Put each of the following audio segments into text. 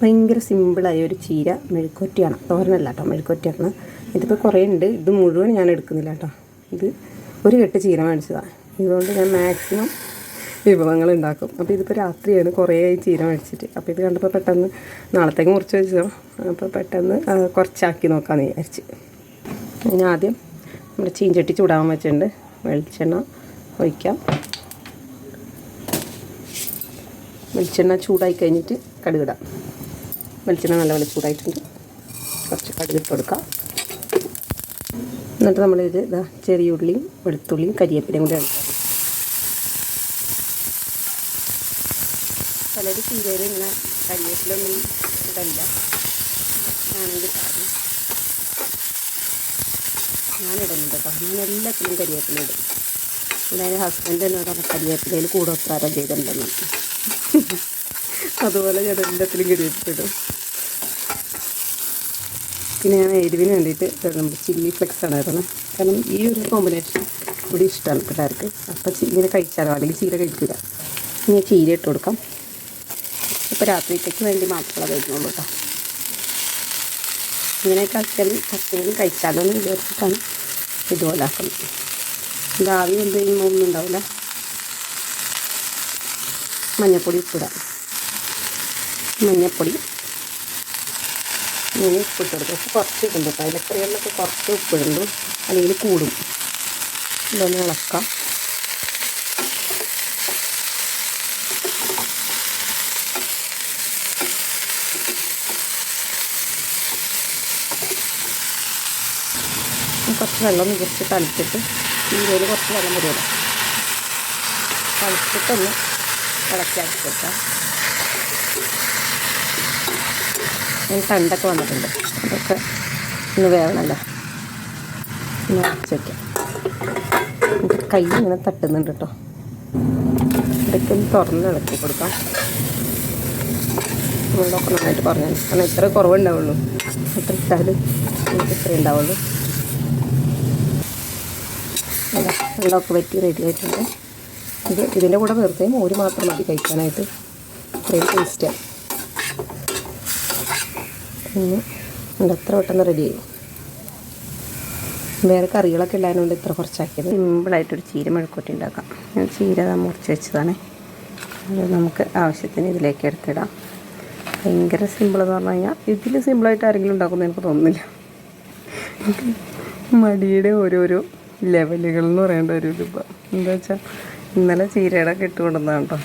ഭയങ്കര സിമ്പിളായ ഒരു ചീര മെഴുക്കുറ്റിയാണ് തോരനല്ല കേട്ടോ മെഴുക്കുറ്റിയാണ് ഇതിപ്പോൾ കുറേ ഉണ്ട്. ഇത് മുഴുവൻ ഞാൻ എടുക്കുന്നില്ല കേട്ടോ. ഇത് ഒരു കെട്ട് ചീര മേടിച്ചതാണ് ഇതുകൊണ്ട് ഞാൻ മാക്സിമം വിഭവങ്ങൾ ഉണ്ടാക്കും. അപ്പോൾ ഇതിപ്പോൾ രാത്രിയാണ് കുറേ ചീര മേടിച്ചിട്ട്. അപ്പോൾ ഇത് കണ്ടപ്പോൾ പെട്ടെന്ന് നാളത്തേക്ക് മുറിച്ച് വെച്ചോ അപ്പോൾ പെട്ടെന്ന് കുറച്ചാക്കി നോക്കാമെന്ന് വിചാരിച്ച്. ഞാൻ ആദ്യം നമ്മുടെ ചീഞ്ചട്ടി ചൂടാവാൻ വെച്ചിട്ടുണ്ട്. വെളിച്ചെണ്ണ ഒഴിക്കാം. വെളിച്ചെണ്ണ ചൂടായി കഴിഞ്ഞിട്ട് കടുകിടാം വെളിച്ചെണ്ണ നല്ലപോലെ ചൂടായിട്ടുണ്ട്. കുറച്ച് കടുകിട്ട് കൊടുക്കാം. എന്നിട്ട് നമ്മളിത് ഇതാ ചെറിയ ഉള്ളിയും വെളുത്തുള്ളിയും കരിയേപ്പിലയും കൂടി എടുക്കാം പലരും ചീരയിൽ ഇങ്ങനെ കരിവേപ്പിലൊന്നും ഇടല്ല ഞാനെങ്കിൽ കാര്യം ഞാനിടുന്നുണ്ട് കേട്ടോ. ഞാൻ എല്ലാത്തിലും കരിയേപ്പില ഇടും. അതായത് ഹസ്ബൻഡ് എന്നോട് പറഞ്ഞ കരിയേപ്പിലയിൽ ഒത്താരം ചെയ്തിട്ടുണ്ടെന്ന്. അതുപോലെ ഞാൻ എല്ലാത്തിലും കരിവേപ്പില ഇടും. പിന്നെ ഞാൻ എരിവിന് വേണ്ടിയിട്ട് നമ്മുടെ ചില്ലി ഫ്ലെക്സ് ആണ് കാരണം ഈ ഒരു കോമ്പിനേഷൻ കൂടി ഇഷ്ടമാണ് പിള്ളേർക്ക്. അപ്പോൾ ചി- ഇങ്ങനെ കഴിച്ചാലോ? അല്ലെങ്കിൽ ചീര കഴിക്കില്ല ഇനി ചീര ഇട്ട് കൊടുക്കാം. ഇപ്പോൾ രാത്രിത്തേക്ക് വേണ്ടി മാത്രമേ കഴിക്കുന്നുള്ളൂ കേട്ടോ. ഇങ്ങനെയൊക്കെ ആക്കിയാൽ പച്ചയും കഴിച്ചാലോ എന്ന് വിചാരിച്ചിട്ടാണ് ഇതുപോലെ ആക്കുന്നത്. ഇത് ആവി എന്ത് കഴിയുമ്പോൾ ഒന്നും ഉണ്ടാവില്ല. മഞ്ഞപ്പൊടി ഇട്ടിടാം. മഞ്ഞൾപ്പൊടി ഇങ്ങനെ ഉപ്പിട്ട് കൊടുക്കും ഉപ്പ് കുറച്ച് ഇടുന്നു കേട്ടോ. ഇലക്കറികളിലൊക്കെ കുറച്ച് ഉപ്പിടുന്നു. അല്ലെങ്കിൽ കൂടും. ഇതൊന്ന് ഇളക്കാം. കുറച്ച് വെള്ളം മികച്ച് തളിച്ചിട്ട് ചീരയിൽ കുറച്ച് വെള്ളം വരുമല്ലോ തളിച്ചിട്ടൊന്ന് ഇളക്കിയാക്കി കൊടുക്കാം അതിന് തണ്ടൊക്കെ വന്നിട്ടുണ്ട്. അതൊക്കെ ഒന്ന് വേവണല്ലോ. ഒന്ന് വയ്ക്കാം എന്റെ കൈ ഇങ്ങനെ തട്ടുന്നുണ്ട് കേട്ടോ. ഇടയ്ക്ക് ഒന്ന് തുറന്ന് ഇളക്കി കൊടുക്കാം. വെള്ളമൊക്കെ നന്നായിട്ട് കുറഞ്ഞു. കാരണം ഇത്ര കുറവുണ്ടാവുള്ളൂ. ഇത്ര ഇട്ടാൽ നമുക്ക് ഇത്ര ഉണ്ടാവുള്ളൂ. വെള്ളമൊക്കെ വറ്റി റെഡി ആയിട്ടുണ്ട്. ഇത് ഇതിന്റെ കൂടെ വെറുതെ മോര് മാത്രം മതി കഴിക്കാനായിട്ട്. ഇത്രയും ടേസ്റ്റാണ് പിന്നെ ഇത് എത്ര പെട്ടെന്ന് റെഡിയായി വേറെ കറികളൊക്കെ ഉണ്ടായതുകൊണ്ട് ഇത്ര കുറച്ചാക്കിയത്. സിമ്പിളായിട്ടൊരു ചീര മെഴുക്കൂട്ടി ഉണ്ടാക്കാം. ഞാൻ ചീര മുറിച്ച് വെച്ചതാണ്. അത് നമുക്ക് ആവശ്യത്തിന് ഇതിലേക്ക് എടുത്തിടാം. ഭയങ്കര സിമ്പിൾ എന്ന് പറഞ്ഞു കഴിഞ്ഞാൽ ഇതിൽ സിമ്പിളായിട്ട് ആരെങ്കിലും ഉണ്ടാക്കുമെന്ന് എനിക്ക് തോന്നുന്നില്ല. മടിയുടെ ഓരോരോ ലെവലുകൾ എന്ന് പറയേണ്ട ഒരു ഇതിപ്പോൾ എന്താ വെച്ചാൽ ഇന്നലെ ചീരയുടെ കെട്ടുകൊണ്ടുവന്നതാണ് കേട്ടോ.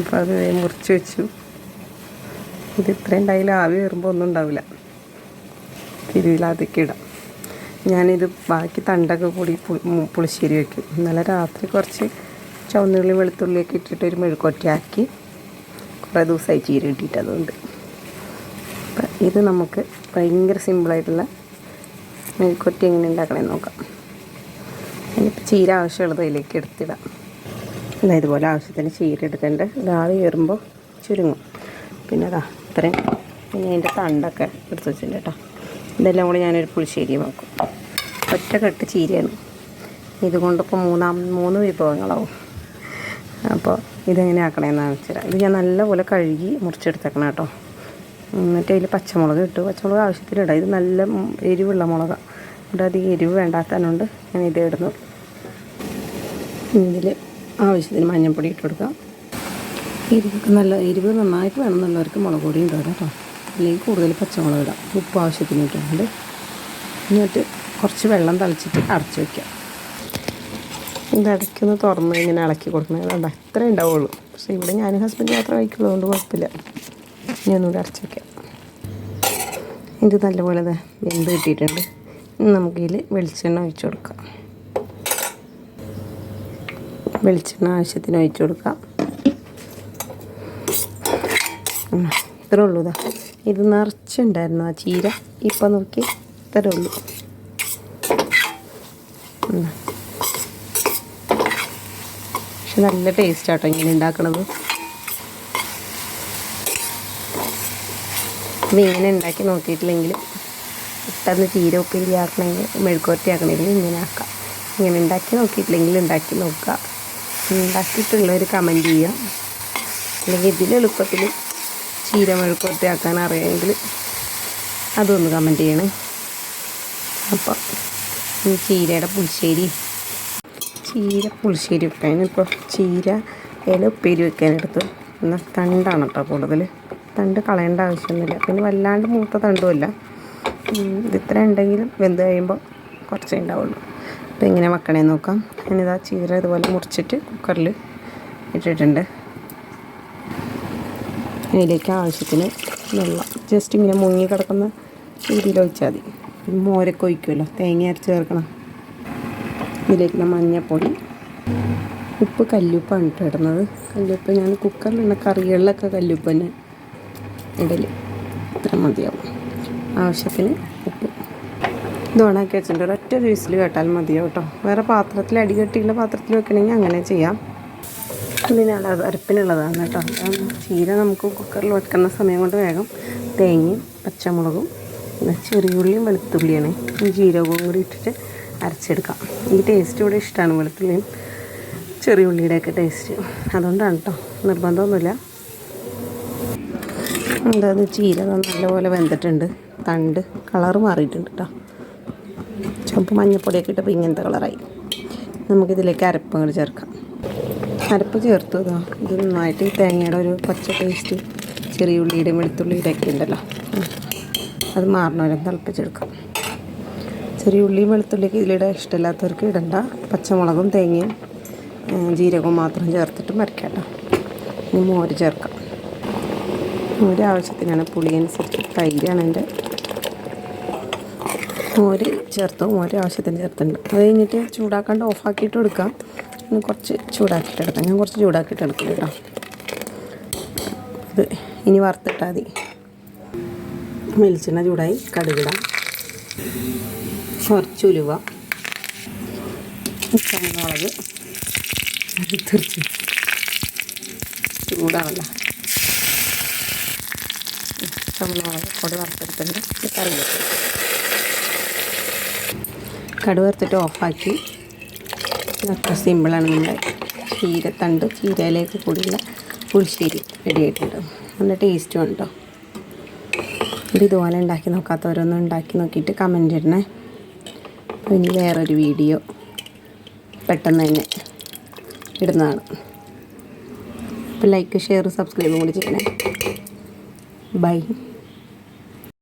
അപ്പോൾ അത് മുറിച്ച് വെച്ചു. ഇത് ഇത്രയും ടൈൽ ആവി വരുമ്പോൾ ഒന്നും ഉണ്ടാവില്ല. തിരിയിലാതൊക്കെ ഇടാം. ഞാനിത് ബാക്കി തണ്ടൊക്കെ കൂടി പുളിശ്ശേരി വയ്ക്കും ഇന്നലെ രാത്രി കുറച്ച് ചുവന്നുള്ളി വെളുത്തുള്ളിയൊക്കെ ഇട്ടിട്ട് ഒരു മെഴുക്കൊറ്റയാക്കി കുറേ ദിവസമായി ചീര കിട്ടിയിട്ട് അതുകൊണ്ട്. അപ്പം ഇത് നമുക്ക് ഭയങ്കര സിമ്പിളായിട്ടുള്ള മെഴുക്കൊറ്റി എങ്ങനെ ഉണ്ടാക്കണമെന്ന് നോക്കാം. അതിനിപ്പോൾ ചീര ആവശ്യമുള്ളത് അതിലേക്ക് എടുത്തിടാം. ഇതുപോലെ ആവശ്യത്തിന് ചീര എടുക്കേണ്ട രാവിലെ കയറുമ്പോൾ ചുരുങ്ങും. പിന്നെ അതാ ഇത്രയും പിന്നെ അതിന്റെ തണ്ടൊക്കെ എടുത്ത് വെച്ചിട്ടുണ്ട് കേട്ടോ. ഇതെല്ലാം കൂടി ഞാനൊരു പുളിശ്ശേരി വെക്കും. ഒറ്റ കെട്ട് ചീരയാണ്. ഇതുകൊണ്ടിപ്പോൾ മൂന്നാം മൂന്ന് വിഭവങ്ങളാവും. അപ്പോൾ ഇതെങ്ങനെ ആക്കണമെന്നാണ് വെച്ചാൽ ഇത് ഞാൻ നല്ലപോലെ കഴുകി മുറിച്ചെടുത്തേക്കണം കേട്ടോ. എന്നിട്ട് അതിൽ പച്ചമുളക് ഇട്ടു. പച്ചമുളക് ആവശ്യത്തിന് ഇടാം ഇത് നല്ല എരിവുള്ള മുളകാണ് ഇവിടെ അധികം എരിവ് വേണ്ടാത്തതുകൊണ്ട് ഞാൻ ഇത് ഇടുന്നു. ഇതിൽ ആവശ്യത്തിന് മഞ്ഞൾപ്പൊടി ഇട്ട് കൊടുക്കാം. എരിവൊക്കെ നല്ല എരിവ് നന്നായിട്ട് വേണം വേണമെന്നുള്ളവർക്ക് മുളക് പൊടി ഇടാം കേട്ടോ. അല്ലെങ്കിൽ കൂടുതൽ പച്ചമുളക് ഇടാം. ഉപ്പ് ആവശ്യത്തിന് ഇട്ടുണ്ട് എന്നിട്ട് കുറച്ച് വെള്ളം തളിച്ചിട്ട് അടച്ചു വയ്ക്കാം ഇത് ഇടയ്ക്കൊന്ന് തുറന്ന് ഇങ്ങനെ ഇളക്കി കൊടുക്കണം. വേണ്ട അത്രേ ഉണ്ടാവുള്ളൂ. പക്ഷേ ഇവിടെ ഞാൻ ഹസ്ബൻഡ് മാത്രം കഴിക്കുള്ളതുകൊണ്ട് കുഴപ്പമില്ല. ഇനി ഒന്നുകൂടി അടച്ച് വയ്ക്കാം ഇത് നല്ലപോലെ വെന്ത് കിട്ടിയിട്ടുണ്ട്. നമുക്കിതിൽ വെളിച്ചെണ്ണ ഒഴിച്ചു കൊടുക്കാം. വെളിച്ചെണ്ണ ആവശ്യത്തിന് ഒഴിച്ചു കൊടുക്കാം. ഇത്രേ ഉള്ളൂ ഇതാ. ഇത് നിറച്ചുണ്ടായിരുന്നു ആ ചീര. ഇപ്പം നോക്കി ഇത്രേ ഉള്ളൂ. പക്ഷെ നല്ല ടേസ്റ്റ് ആട്ടോ ഇങ്ങനെ ഉണ്ടാക്കണത്. ഇങ്ങനെ ഉണ്ടാക്കി നോക്കിയിട്ടില്ലെങ്കിൽ പെട്ടെന്ന് ചീര ഉപ്പേരി ആക്കണമെങ്കിൽ മെഴുക്കുവരട്ടി ആക്കണമെങ്കിൽ ഇങ്ങനെ ആക്കാം. ഇങ്ങനെ ഉണ്ടാക്കി നോക്കിയിട്ടില്ലെങ്കിൽ ഉണ്ടാക്കി നോക്കുക ഉണ്ടാക്കിയിട്ടുള്ളവർ കമന്റ് ചെയ്യുക അല്ലെങ്കിൽ ഇതിൽ എളുപ്പത്തിൽ ചീര മെഴുക്കുവരട്ടി ആക്കാൻ അറിയാമെങ്കിൽ അതൊന്ന് കമന്റ് ചെയ്യണേ. അപ്പം ഈ ചീരയുടെ പുളിശ്ശേരി ചീര പുളിശ്ശേരി വെക്കാനിപ്പോൾ ചീര ഇല ഉപ്പേരി വെക്കാനെടുത്ത് എന്നാൽ തണ്ടാണ് കേട്ടോ കൂടുതൽ തണ്ട് കളയേണ്ട ആവശ്യമൊന്നുമില്ല. പിന്നെ വല്ലാണ്ട് മൂത്ത തണ്ടുമല്ല. ഇതിത്ര ഇത് ഉണ്ടെങ്കിലും വെന്ത് കഴിയുമ്പോൾ കുറച്ചേ ഉണ്ടാവുള്ളൂ. അപ്പോൾ ഇങ്ങനെ വെക്കണേ നോക്കാം. ഇനി ഞാനിതാ ചീര ഇതുപോലെ മുറിച്ചിട്ട് കുക്കറിൽ ഇട്ടിട്ടുണ്ട്. അതിലേക്ക് ആവശ്യത്തിന് വെള്ളം. ജസ്റ്റ് ഇങ്ങനെ മുങ്ങി കിടക്കുന്ന രീതിയിൽ ഒഴിച്ചാൽ മതി. മോരൊക്കെ ഒഴിക്കുമല്ലോ. തേങ്ങ അരച്ച് ചേർക്കണം. ഇതിലേക്ക് മഞ്ഞപ്പൊടി. ഉപ്പ് കല്ലുപ്പാണ് കേട്ടോ ഇടുന്നത്. കല്ലുപ്പ് ഞാൻ കുക്കറിലുള്ള കറികളിലൊക്കെ കല്ലുപ്പ് തന്നെ ഇടൽ ഇത്ര മതിയാവും. ആവശ്യത്തിന് ഉപ്പ്. ഇത് ഓണാക്കി വെച്ചിട്ടുണ്ട്. ഒരൊറ്റ ഒരു വിസിൽ കേട്ടാൽ മതിയാവും കേട്ടോ. വേറെ പാത്രത്തിൽ അടികെട്ടിയുള്ള പാത്രത്തിൽ വെക്കണമെങ്കിൽ അങ്ങനെ ചെയ്യാം. ഇതിനുള്ള അരപ്പിനുള്ളതാണ് കേട്ടോ. ചീര നമുക്ക് കുക്കറിൽ വെക്കുന്ന സമയം കൊണ്ട് വേഗം തേങ്ങയും പച്ചമുളകും ചെറിയുള്ളിയും വെളുത്തുള്ളിയാണ്. ഈ ജീരകവും കൂടി ഇട്ടിട്ട് അരച്ചെടുക്കാം. ഈ ടേസ്റ്റ് ഇവിടെ ഇഷ്ടമാണ് വെളുത്തുള്ളിയും ചെറിയുള്ളിയുടെയൊക്കെ ടേസ്റ്റ് അതുകൊണ്ടാണ് കേട്ടോ നിർബന്ധമൊന്നുമില്ല. എന്താ ചീര നല്ലപോലെ വെന്തിട്ടുണ്ട്. തണ്ട് കളർ മാറിയിട്ടുണ്ട് കേട്ടോ ചുവപ്പ് മഞ്ഞപ്പൊടിയൊക്കെ ഇട്ടപ്പോൾ ഇങ്ങനത്തെ കളറായി നമുക്കിതിലേക്ക് അരപ്പുകൾ ചേർക്കാം. അരപ്പ് ചേർത്ത് ഇതാ. ഇത് നന്നായിട്ട് ഈ തേങ്ങയുടെ ഒരു പച്ച ടേസ്റ്റ് ചെറിയ ഉള്ളിയുടെയും വെളുത്തുള്ളിയുടെ ഒക്കെ ഉണ്ടല്ലോ. അത് മാറണവരെ തിളപ്പിച്ചെടുക്കാം. ചെറിയ ഉള്ളിയും വെളുത്തുള്ളിയൊക്കെ ഇതിലിടെ ഇഷ്ടമില്ലാത്തവർക്ക് ഇടണ്ട. പച്ചമുളകും തേങ്ങയും ജീരകവും മാത്രം ചേർത്തിട്ട് മരക്കട്ടോ ഇനി മോര് ചേർക്കാം. മോര് ആവശ്യത്തിനാണ് പുളി അനുസരിച്ച് തൈരാണ് എന്റെ മോര് ചേർത്തു? മോര് ആവശ്യത്തിന് ചേർത്തിട്ടുണ്ട്. അത് കഴിഞ്ഞിട്ട് ചൂടാക്കാണ്ട് ഓഫാക്കിയിട്ട് എടുക്കാം ഇനി കുറച്ച് ചൂടാക്കിയിട്ട് എടുക്കാം ഞാൻ കുറച്ച് ചൂടാക്കിയിട്ട് എടുക്കും കേട്ടോ. ഇത് ഇനി വറുത്തിട്ടാൽ മതി. വെളിച്ചെണ്ണ ചൂടായി കടുകിടാം കുറച്ച് ഉലുവ പച്ചമുളക് തീർച്ച ചൂടാണല്ലോ. പച്ചമുളക് വറുത്തെടുത്തിട്ടുണ്ട്. കറി കടുക് വറുത്തിട്ട് ഓഫാക്കി അത്ര സിമ്പിളാണ് നമ്മുടെ ചീരത്തണ്ട് ചീരയിലേക്ക് കൂടിയുള്ള പുളിശ്ശേരി റെഡി ആയിട്ടുണ്ട് നല്ല ടേസ്റ്റും ഉണ്ടോ? ഇത് ഇതുപോലെ ഉണ്ടാക്കി നോക്കാത്തവരൊന്നും ഉണ്ടാക്കി നോക്കിയിട്ട് കമന്റ് ഇടണേ. ഇനി വേറൊരു വീഡിയോ പെട്ടെന്ന് തന്നെ ഇടുന്നതാണ്. അപ്പോൾ ലൈക്ക് ഷെയർ സബ്സ്ക്രൈബും കൂടി ചെയ്യണേ. ബൈ